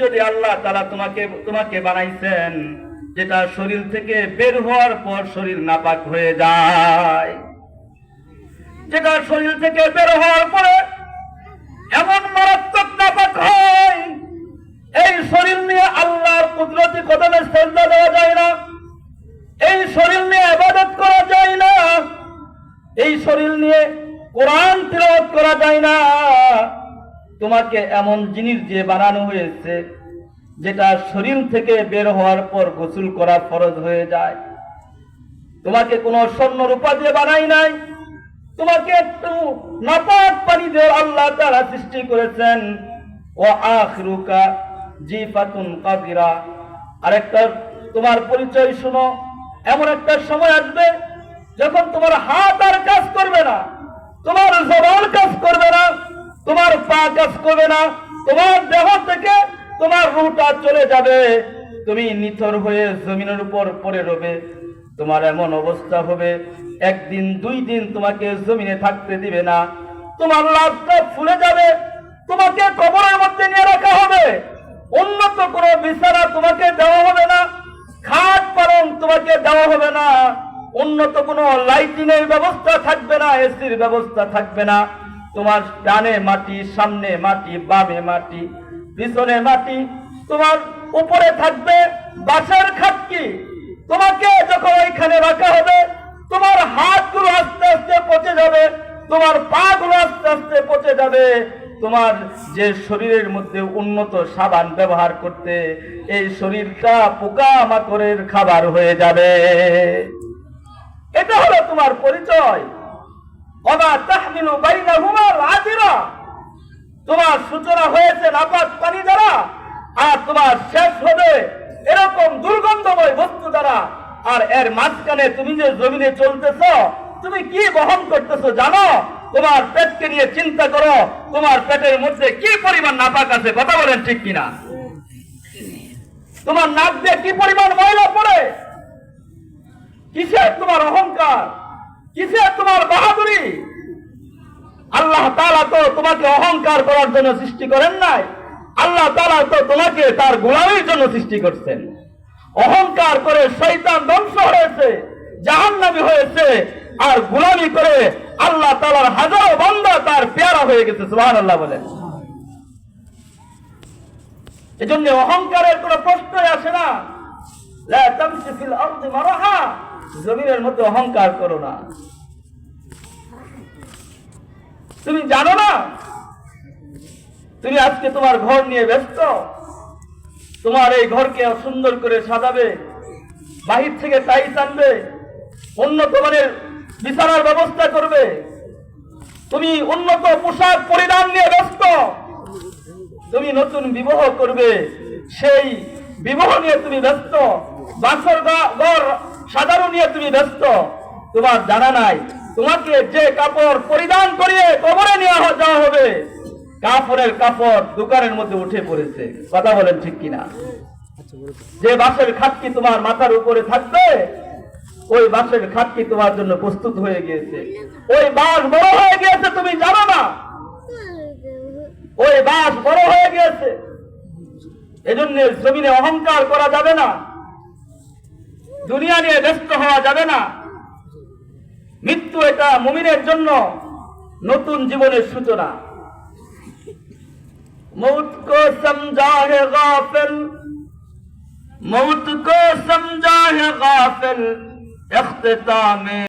যদি আল্লাহ তারা তোমাকে তোমাকে বানাইছেন যেটা শরীর থেকে বের হওয়ার পর শরীর নাপাক হয়ে যায়। যেটা শরীর থেকে বের হওয়ার পরে এমন মারাত্মক নাপাক হয়, এই শরীর নিয়ে আল্লাহর কুদরতি কদমে শ্রদ্ধা দেওয়া যায় না, এই শরীর নিয়ে আবাদত করা যায় না, এই শরীর নিয়ে কোরআন তিলাওয়াত করা যায় না। তোমাকে এমন জিনিস দিয়ে বানানো হয়েছে, যেটা শরীর থেকে বের হওয়ার পর গোসল করা ফরজ হয়ে যায়। তোমাকে কোনো স্বর্ণ রূপা দিয়ে বানাই নাই। তোমাকে একটু নাপাক পানি দিয়ে আল্লাহ তারা সৃষ্টি করেছেন। ও আখরুকা জিফাতুন কাদিরা। আরেকটা, তোমার পরিচয় শুনো, এমন একটা সময় আসবে যখন তোমার হাত আর কাজ করবে না। তোমার জবান তোমার পা কাজ করবে না, তোমার দেহ থেকে তোমার রুটা চলে যাবে। তুমি নিথর হয়ে জমিনের উপর পড়ে রবে, তোমার এমন অবস্থা হবে, একদিন, দুই দিন তোমাকে জমিনে থাকতে দিবে না। তোমার লাভটা ফুলে যাবে, তোমাকে কবরের মধ্যে নিয়ে রাখা হবে। উন্নত কোনো বিছানা তোমাকে দেওয়া হবে না, খাট পালন তোমাকে দেওয়া হবে না। উন্নত কোনো লাইটিংয়ের ব্যবস্থা থাকবে না এসির ব্যবস্থা থাকবে না। তোমার ডানে মাটি, সামনে মাটি, বামে মাটি, পিছনে মাটি, তোমার উপরে থাকবে বাসার খাটকি। তোমাকে যখন ওইখানে রাখা হবে, তোমার হাতগুলো আস্তে আস্তে পচে যাবে, তোমার পা গুলো আস্তে আস্তে পচে যাবে। তোমার যে শরীরের মধ্যে উন্নত সাবান ব্যবহার করতে, এই শরীরটা পোকা মাকড়ের খাবার হয়ে যাবে। এটা হলো তোমার পরিচয়। তোমার সূচনা হয়েছে নাপাক পানি দ্বারা, আর তোমার শেষ হবে এরকম দুর্গন্ধময় বস্তু দ্বারা। আর এর মাঝখানে তুমি যে জমিনে চলতেছ, তুমি কি বহন করতেছো জানো? তোমার পেটকে নিয়ে চিন্তা করো, তোমার পেটের মধ্যে কি পরিমাণ নাপাক আছে কথা বলেন ঠিক কিনা? তোমার নাক দিয়ে কি পরিমাণ ময়লা পড়ে? কিসের তোমার অহংকার? কিসের তোমার বাহাদুরি? আল্লাহ তাআলা তো তোমাকে অহংকার করার জন্য সৃষ্টি করেন নাই। আল্লাহ তাআলা তো তোমাকে তার গোলামির জন্য সৃষ্টি করছেন। অহংকার করে শয়তান ধ্বংস হয়েছে, জাহান্নামী হয়েছে, আর গোলামি করে আল্লাহ তাআলার হাজারো বান্দা তার পেয়ারা হয়ে গেছে, সুবহানাল্লাহ বলেন। এজন্য অহংকারের কোনো প্রশ্নই আসে না। জমিনের মধ্যে অহংকার করো না। তুমি জানো না? তুমি আজকে তোমার ঘর নিয়ে ব্যস্ত। তোমার এই ঘরকে সুন্দর করে সাজাবে, বাহির থেকে টাইস আনবে, উন্নত মানের বিছানার ব্যবস্থা করবে। তুমি উন্নত পোশাক পরিধান নিয়ে ব্যস্ত। তুমি নতুন বিবাহ করবে, সেই বিবাহ নিয়ে তুমি ব্যস্ত। বাসর ঘর সাজানো নিয়ে তুমি ব্যস্ত। তোমার জানা নাই। তোমাকে যে কাপড় পরিধান করিয়ে কবরে নিয়ে যাওয়া হবে কাপড়ের কাপড় দোকানের মধ্যে উঠে পড়েছে। কথা বলেন ঠিক কিনা? যে বাসের খাটকি তোমার মাথার উপরে থাকবে, ওই বাসের খাটকি তোমার জন্য প্রস্তুত হয়ে গিয়েছে। ওই বাস বড় হয়ে গিয়েছে, তুমি জানো না? ওই বাস বড় হয়ে গিয়েছে। এজন্য জমিনে অহংকার করা যাবে না। দুনিয়া নিয়ে ব্যস্ত হওয়া যাবে না। মৃত্যু এটা মুমিনের জন্য নতুন জীবনের সূচনা। মৌত কো সমঝা হে গাফিল, মৌত কো সমঝা হে গাফিল, ইখতিতামে